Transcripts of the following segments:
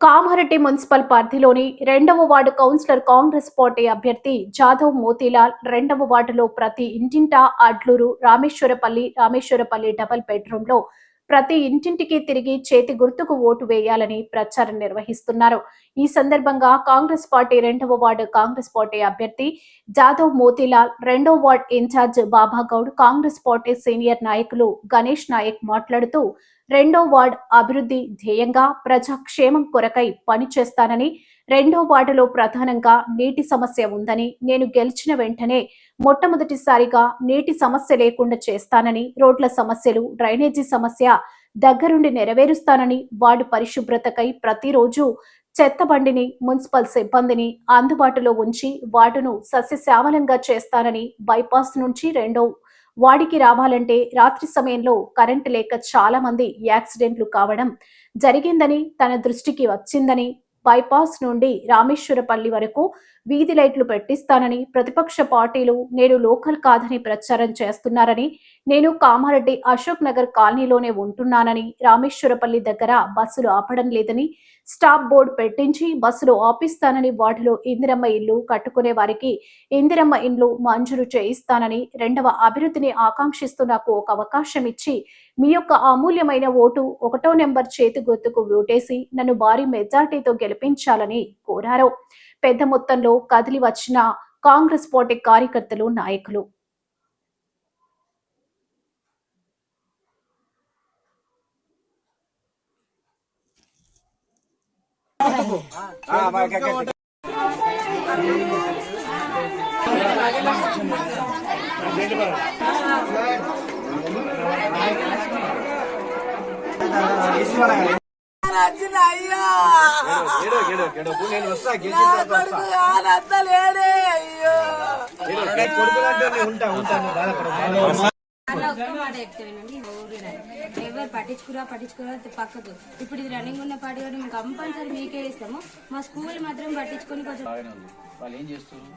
Kamareddy municipal పరిధిలోని రెండవ ward councillor Congress party అభ్యర్థి జాదవ్ మోతీలాల్ రెండవ వార్డులో ప్రతి ఇంటింటా అడ్లూరు రామేశ్వరపల్లి రామేశ్వరపల్లి డబల్ బెడ్రూమ్లో ప్రతి ఇంటింటికి తిరిగి చేతి గుర్తుకు ఓటు వేయాలని ప్రచారం నిర్వహిస్తున్నారు. ఈ సందర్భంగా కాంగ్రెస్ పార్టీ రెండవ వార్డు కాంగ్రెస్ పార్టీ అభ్యర్థి జాదవ్ మోతీలాల్ రెండవ ward in-charge Baba Goud Congress party senior నాయకులు గణేష్ నాయక్ మాట్లాడుతూ రెండో వార్డ్ అభివృద్ధి ధ్యేయంగా ప్రజాక్షేమం కొరకై పనిచేస్తానని రెండో వార్డులో ప్రధానంగా నీటి సమస్య ఉందని నేను గెలిచిన వెంటనే మొట్టమొదటిసారిగా నీటి సమస్య లేకుండా చేస్తానని రోడ్ల సమస్యలు డ్రైనేజీ సమస్య దగ్గరుండి నెరవేరుస్తానని వార్డు పరిశుభ్రతకై ప్రతిరోజు చెత్త బండిని మున్సిపల్ సిబ్బందిని అందుబాటులో ఉంచి వార్డును సస్యశ్యామలంగా చేస్తానని బైపాస్ నుంచి రెండో వాడికి రావాలంటే రాత్రి సమయంలో కరెంటు లేక చాలా మంది యాక్సిడెంట్లు కావడం జరిగిందని తన దృష్టికి వచ్చిందని బైపాస్ నుండి రామేశ్వరపల్లి వరకు వీధి లైట్లు పెట్టిస్తానని ప్రతిపక్ష పార్టీలు నేను లోకల్ కాదని ప్రచారం చేస్తున్నారని నేను కామారెడ్డి అశోక్ నగర్ కాలనీలోనే ఉంటున్నానని రామేశ్వరపల్లి దగ్గర బస్సులు ఆపడం లేదని స్టాప్ బోర్డు పెట్టించి బస్సులు ఆపిస్తానని వాటిలో ఇందిరమ్మ ఇల్లు కట్టుకునే వారికి ఇందిరమ్మ ఇండ్లు మంజూరు చేయిస్తానని రెండవ అభివృద్ధిని ఆకాంక్షిస్తూ నాకు ఒక అవకాశం ఇచ్చి మీ యొక్క అమూల్యమైన ఓటు ఒకటో నెంబర్ చేతి గుర్తుకు ఓటేసి నన్ను భారీ మెజార్టీతో గెలిపించాలని కోరారు పెద్ద మొత్తంలో కదిలి వచ్చిన కాంగ్రెస్ పార్టీ కార్యకర్తలు నాయకులు ఎవరు పట్టించుకురా పట్టించుకురా పక్కదు పక్కకు. ఇప్పుడు ఇది రన్నింగ్ ఉన్న పార్టీ మేము కంపల్సరీ మీకే ఇస్తాము. మా స్కూల్ మాత్రం పట్టించుకొని కొంచెం వాళ్ళు ఏం చేస్తున్నారు?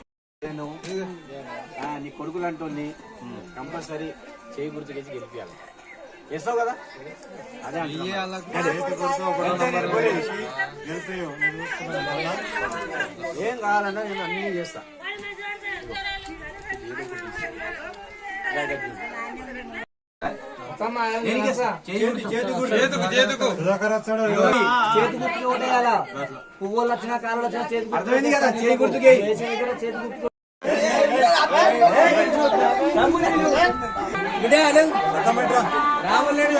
నేను నీ కొడుకులు అంటుంది కంపల్సరీ చేయి గుర్తు గెలిచి గెలిపించాలి చేస్తావు కదా? అదే అంటున్నా. ఏం కావాలన్నా నేను అన్ని చేస్తా. పువ్వులు వచ్చిన కాళ్ళు వచ్చిన చేతి గుర్తు చేతి గుర్తు. రాములేడు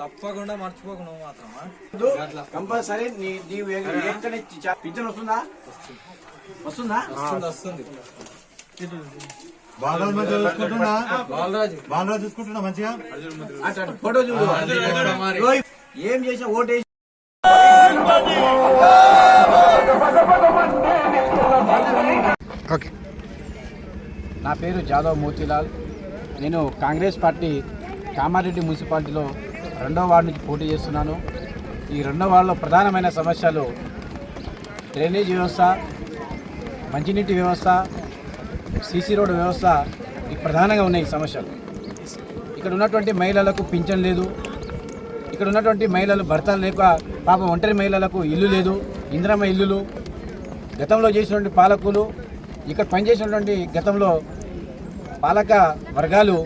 తప్పకుండా మర్చిపోకుండా మాత్రమా కంపల్సరీ నీవు ఎక్కడ పింఛన్ వస్తుందా వస్తుందా? వస్తుంది బాలరాజు మంచిగా చూసుకుంటున్నా? బాలరాజు. బాలరాజు చూసుకుంటున్నా మంచిగా? అట్లా ఫోటో చూడు. ఇగో ఏం చేసిన ఓటేసి నా పేరు జాదవ్ మోతీలాల్. నేను కాంగ్రెస్ పార్టీ కామారెడ్డి మున్సిపాలిటీలో రెండో వార్డు నుంచి పోటీ చేస్తున్నాను. ఈ రెండో వార్డులో ప్రధానమైన సమస్యలు డ్రైనేజ్ వ్యవస్థ మంచినీటి వ్యవస్థ సీసీ రోడ్డు వ్యవస్థ ఈ ప్రధానంగా ఉన్నాయి సమస్యలు. ఇక్కడ ఉన్నటువంటి మహిళలకు పింఛన్ లేదు. ఇక్కడ ఉన్నటువంటి మహిళలు భర్తలు లేక పాపం ఒంటరి మహిళలకు ఇల్లు లేదు ఇందిరమ్మ ఇల్లులు. గతంలో చేసినటువంటి పాలకులు ఇక్కడ పనిచేసినటువంటి గతంలో పాలక వర్గాలు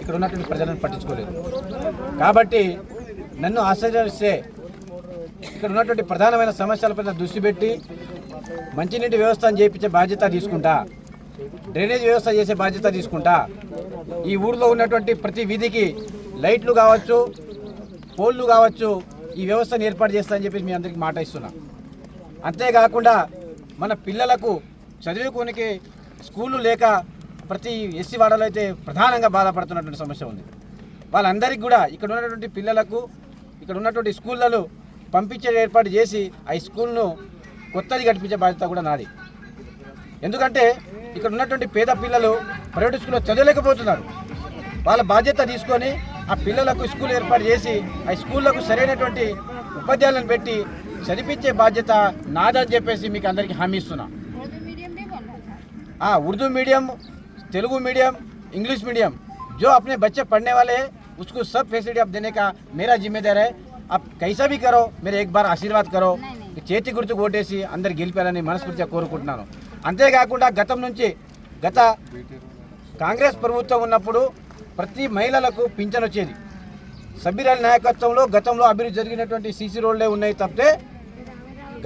ఇక్కడ ఉన్నటువంటి ప్రజలను పట్టించుకోలేదు. కాబట్టి నన్ను ఆశ్చర్యస్తే ఇక్కడ ఉన్నటువంటి ప్రధానమైన సమస్యలపైన దృష్టి పెట్టి మంచినీటి వ్యవస్థను చేయించే బాధ్యత తీసుకుంటా. డ్రైనేజ్ వ్యవస్థ చేసే బాధ్యత తీసుకుంటా. ఈ ఊర్లో ఉన్నటువంటి ప్రతి వీధికి లైట్లు కావచ్చు పోల్లు కావచ్చు ఈ వ్యవస్థను ఏర్పాటు చేస్తా అని చెప్పి మీ అందరికి మాట ఇస్తున్నా. అంతేకాకుండా మన పిల్లలకు చదువుకోనికి స్కూళ్ళు లేక ప్రతి ఎస్సీ వాడలో అయితే ప్రధానంగా బాధపడుతున్నటువంటి సమస్య ఉంది. వాళ్ళందరికీ కూడా ఇక్కడ ఉన్నటువంటి పిల్లలకు ఇక్కడ ఉన్నటువంటి స్కూళ్ళలో పంపించే ఏర్పాటు చేసి ఆ స్కూల్ను కొత్తది కట్టించే బాధ్యత కూడా నాది ఎందుకంటే ఇక్కడ ఉన్నటువంటి పేద పిల్లలు ప్రైవేట్ స్కూల్లో చదవలేకపోతున్నారు వాళ్ళ బాధ్యత తీసుకొని ఆ పిల్లలకు స్కూల్ ఏర్పాటు చేసి ఆ స్కూళ్ళకు సరైనటువంటి ఉపాధ్యాయులను పెట్టి చదివించే బాధ్యత నాదని చెప్పేసి మీకు అందరికీ హామీ ఇస్తున్నా हाँ Urdu medium Telugu medium English medium जो अपने बच्चे पढ़ने वाले हैं उसको सब फैसिलिटी आप देने का मेरा जिम्मेदार है आप कैसा भी करो मेरे एक बार ఆశీర్వాద్ కరో చేతి గుర్తు ఓటేసి అందరు గెలిపారని మనస్ఫూర్తిగా కోరుకుంటున్నాను. అంతేకాకుండా గతం నుంచి గత కాంగ్రెస్ ప్రభుత్వం ఉన్నప్పుడు ప్రతి మహిళలకు పింఛన్ వచ్చేది. సభ్యురాల నాయకత్వంలో గతంలో అభివృద్ధి జరిగినటువంటి సీసీ రోడ్లే ఉన్నాయి తప్పితే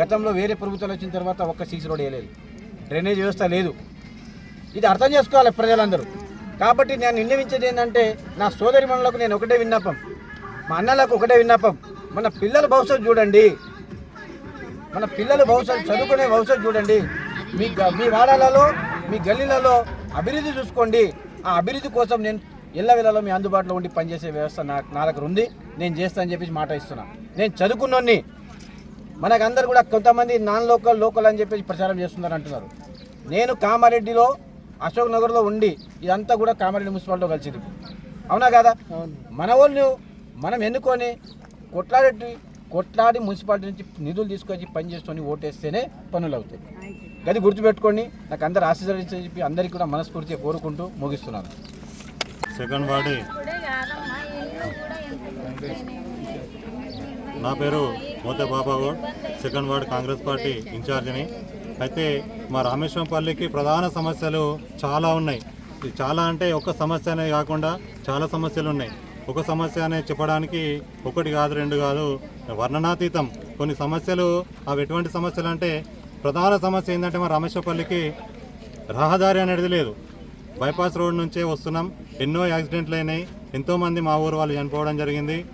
గతంలో వేరే ప్రభుత్వాలు వచ్చిన తర్వాత ఒక్క సీసీ రోడ్ వేయలేదు. డ్రైనేజ్ వ్యవస్థ లేదు. ఇది అర్థం చేసుకోవాలి ప్రజలందరూ. కాబట్టి నేను విన్నవించేది ఏంటంటే నా సోదరి మనలకు నేను ఒకటే విన్నపం. మా అన్నలకు ఒకటే విన్నపం. మన పిల్లల భవిష్యత్తు చూడండి. మన పిల్లల భవిష్యత్తు చదువుకునే భవిష్యత్తు చూడండి. మీ మీ వాడాలలో మీ గల్లీలలో అభివృద్ధి చూసుకోండి. ఆ అభివృద్ధి కోసం నేను ఎల్లవేళలో మీ అందుబాటులో ఉండి పనిచేసే వ్యవస్థ నా నా దగ్గర ఉంది. నేను చేస్తానని చెప్పేసి మాట ఇస్తున్నా. నేను చదువుకున్నోన్ని మనకందరు కూడా కొంతమంది నాన్ లోకల్ లోకల్ అని చెప్పేసి ప్రచారం చేస్తున్నారు అంటున్నారు. నేను కామారెడ్డిలో అశోక్ నగర్లో ఉండి ఇదంతా కూడా కామారెడ్డి మున్సిపాలిటీలో కలిసింది. అవునా కదా? మన వాళ్ళు మనం ఎన్నుకొని కొట్లాడి కొట్లాడి మున్సిపాలిటీ నుంచి నిధులు తీసుకొచ్చి పని చేసుకొని ఓటేస్తేనే పనులు అవుతాయి గది గుర్తుపెట్టుకోండి నాకు అందరు ఆశీర్వదించని చెప్పి అందరికీ కూడా మనస్ఫూర్తిగా కోరుకుంటూ ముగిస్తున్నాను. సెకండ్ వార్డు నా పేరు Mothe Babagoud second ward Congress party ఇన్ఛార్జిని. అయితే మా రామేశ్వరంపల్లికి ప్రధాన సమస్యలు చాలా ఉన్నాయి. చాలా అంటే ఒక సమస్య అనే కాకుండా చాలా సమస్యలు ఉన్నాయి. ఒక సమస్య అనే చెప్పడానికి ఒకటి కాదు రెండు కాదు వర్ణనాతీతం. కొన్ని సమస్యలు అవి ఎటువంటి సమస్యలు అంటే ప్రధాన సమస్య ఏంటంటే మా రామేశ్వరపల్లికి రహదారి అనేది లేదు. బైపాస్ రోడ్ నుంచే వస్తున్నాం. ఎన్నో యాక్సిడెంట్లు అయినాయి. ఎంతోమంది మా ఊరు వాళ్ళు చనిపోవడం జరిగింది.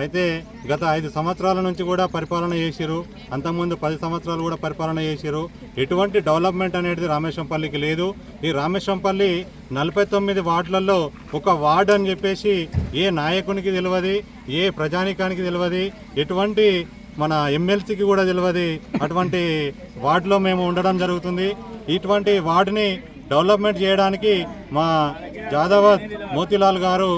అయితే గత ఐదు సంవత్సరాల నుంచి కూడా పరిపాలన చేసిరు అంతకుముందు పది సంవత్సరాలు కూడా పరిపాలన చేసిరు ఎటువంటి డెవలప్మెంట్ అనేది రామేశ్వరంపల్లికి లేదు. ఈ రామేశ్వరంపల్లి నలభై తొమ్మిది వార్డులలో ఒక వార్డు అని చెప్పేసి ఏ నాయకునికి తెలియదు ఏ ప్రజానికానికి తెలియదు ఎటువంటి మన ఎమ్మెల్సీకి కూడా తెలియదు. అటువంటి వార్డులో మేము ఉండడం జరుగుతుంది. ఇటువంటి వార్డుని డెవలప్మెంట్ చేయడానికి మా జాదవత్ మోతిలాల్ గారు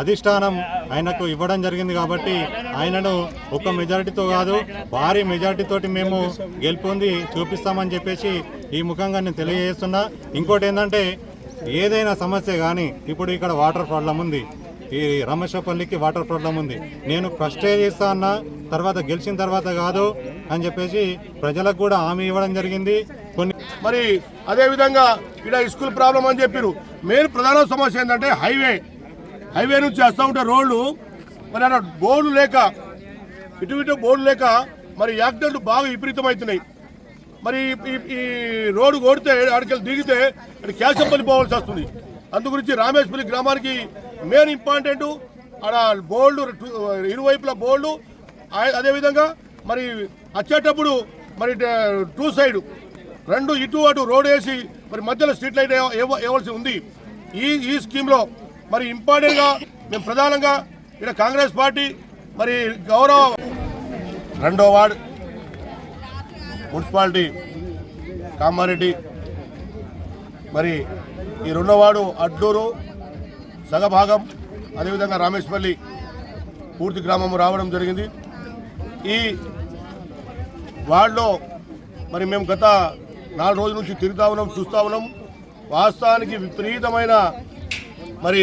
అధిష్టానం ఆయనకు ఇవ్వడం జరిగింది కాబట్టి ఆయనను ఒక మెజారిటీతో కాదు భారీ మెజారిటీతోటి మేము గెలుపొంది చూపిస్తామని చెప్పేసి ఈ ముఖంగా నేను తెలియజేస్తున్నా. ఇంకోటి ఏంటంటే ఏదైనా సమస్య కానీ ఇప్పుడు ఇక్కడ వాటర్ ప్రాబ్లం ఉంది. ఈ రమేశ్వరపల్లికి వాటర్ ప్రాబ్లం ఉంది. నేను ఫస్టే చేస్తా అన్న తర్వాత గెలిచిన తర్వాత కాదు అని చెప్పేసి ప్రజలకు కూడా హామీ ఇవ్వడం జరిగింది. కొన్ని మరి అదేవిధంగా ఇక్కడ స్కూల్ ప్రాబ్లం అని చెప్పారు మెయిన్ ప్రధాన సమస్య ఏంటంటే హైవే. హైవే నుంచి వస్తూ ఉంటే రోడ్లు మరి అక్కడ బోర్డు లేక ఇటు ఇటు బోర్డు లేక మరి యాక్సిడెంట్లు బాగా విపరీతం అవుతున్నాయి మరి ఈ- ఈ రోడ్డు కొడితే అక్కడికి దిగితే అది పని పోవాల్సి వస్తుంది. అందు గురించి రామేశ్వరి గ్రామానికి మెయిన్ ఇంపార్టెంట్ ఆడ బోర్డు ఇరువైపుల బోర్డు అదేవిధంగా మరి వచ్చేటప్పుడు మరి టూ సైడ్ రెండు ఇటు అటు రోడ్ వేసి మరి మధ్యలో స్ట్రీట్ లైట్ ఇవ్వ- ఇవ్వాల్సి ఉంది. ఈ ఈ స్కీమ్లో మరి ఇంపార్టెంట్గా మేము ప్రధానంగా ఇక్కడ కాంగ్రెస్ పార్టీ మరి గౌరవ రెండో వార్డ్ మున్సిపాలిటీ కామారెడ్డి మరి ఈ రెండో వార్డు అడ్డూరు సగభాగం అదేవిధంగా రామేశ్వల్లి పూర్తి గ్రామం రావడం జరిగింది. ఈ వార్డులో మరి మేము గత నాలుగు రోజుల నుంచి తిరుగుతా ఉన్నాం చూస్తూ ఉన్నాం. వాస్తవానికి విపరీతమైన మరి